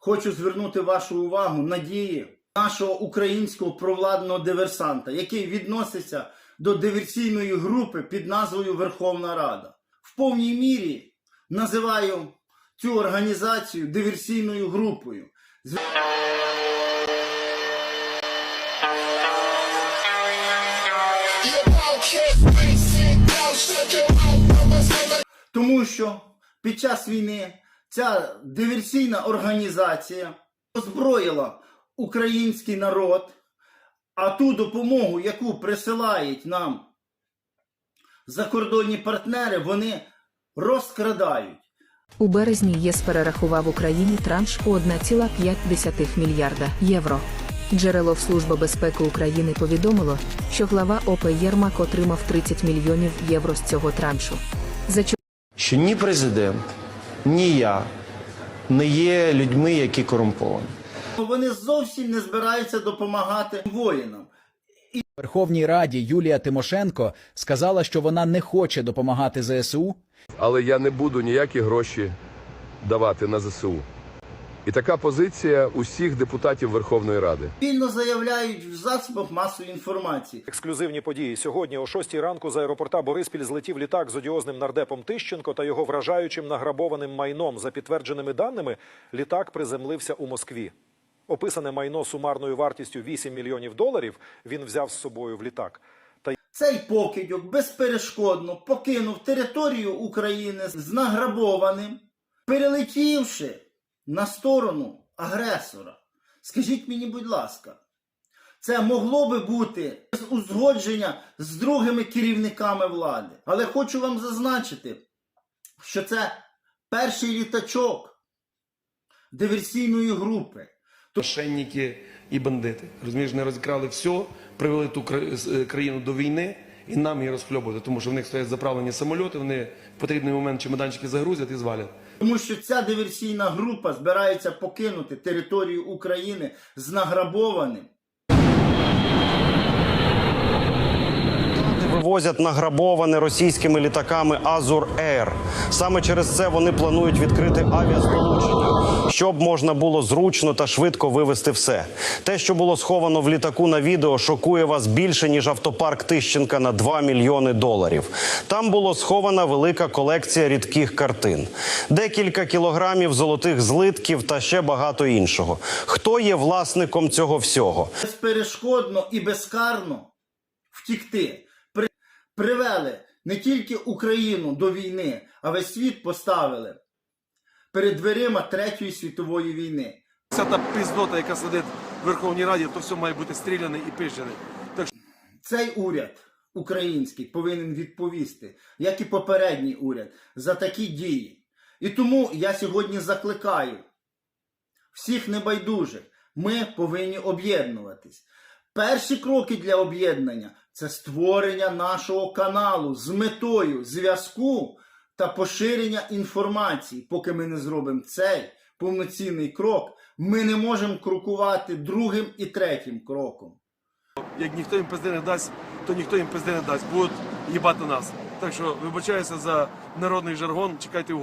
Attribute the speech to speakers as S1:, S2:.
S1: хочу звернути вашу увагу на дії нашого українського провладного диверсанта, який відноситься до диверсійної групи під назвою Верховна Рада. В повній мірі називаю цю організацію диверсійною групою. Тому що під час війни ця диверсійна організація озброїла український народ, а ту допомогу, яку присилають нам закордонні партнери, вони розкрадають.
S2: У березні ЄС перерахував Україні транш у 1,5 мільярда євро. Джерело в Служба безпеки України повідомило, що глава ОП Єрмак отримав 30 мільйонів євро з цього траншу. За
S3: що ні президент, ні я не є людьми, які корумповані.
S1: Вони зовсім не збираються допомагати воїнам.
S4: Верховній Раді Юлія Тимошенко сказала, що вона не хоче допомагати ЗСУ,
S5: але я не буду ніякі гроші давати на ЗСУ. І така позиція усіх депутатів Верховної Ради.
S1: Вільно заявляють в засобах масової інформації.
S6: Ексклюзивні події сьогодні о 6 ранку з аеропорта Бориспіль злетів літак з одіозним нардепом Тищенко та його вражаючим награбованим майном. За підтвердженими даними, літак приземлився у Москві. Описане майно сумарною вартістю 8 мільйонів доларів він взяв з собою в літак. Та
S1: Цей покидьок безперешкодно покинув територію України з награбованим, перелетівши на сторону агресора. Скажіть мені, будь ласка, це могло би бути без узгодження з другими керівниками влади. Але хочу вам зазначити, що це перший літачок диверсійної групи.
S7: мошенники і бандити. Розумієш, не розкрали все, привели ту е, країну до війни і нам її розхльобувати, тому що в них стоять заправлені самольоти, вони в потрібний момент чемоданчики загрузять і звалять.
S1: Тому що ця диверсійна група збирається покинути територію України з награбованим.
S8: Вивозять награбоване російськими літаками Азур Air. Саме через це вони планують відкрити авіасполучення, щоб можна було зручно та швидко вивезти все. Те, що було сховано в літаку на відео, шокує вас більше ніж автопарк Тищенка на 2 мільйони доларів. Там було схована велика колекція рідких картин, декілька кілограмів золотих злитків та ще багато іншого. Хто є власником цього всього?
S1: безперешкодно і безкарно втікти. При- Привели не тільки Україну до війни, а весь світ поставили перед дверима Третьої світової війни.
S9: Вся та піздота, яка сидить в Верховній Раді, то все має бути стріляне і пижене. Так
S1: Цей уряд український повинен відповісти, як і попередній уряд, за такі дії. І тому я сьогодні закликаю всіх небайдужих. Ми повинні об'єднуватись. Перші кроки для об'єднання це створення нашого каналу з метою зв'язку та поширення інформації. Поки ми не зробимо цей повноцінний крок, ми не можемо крокувати другим і третім кроком.
S9: як ніхто їм пизди не дасть, то ніхто їм пизди не дасть. Будуть їбати нас. Так що вибачаюся за народний жаргон, чекайте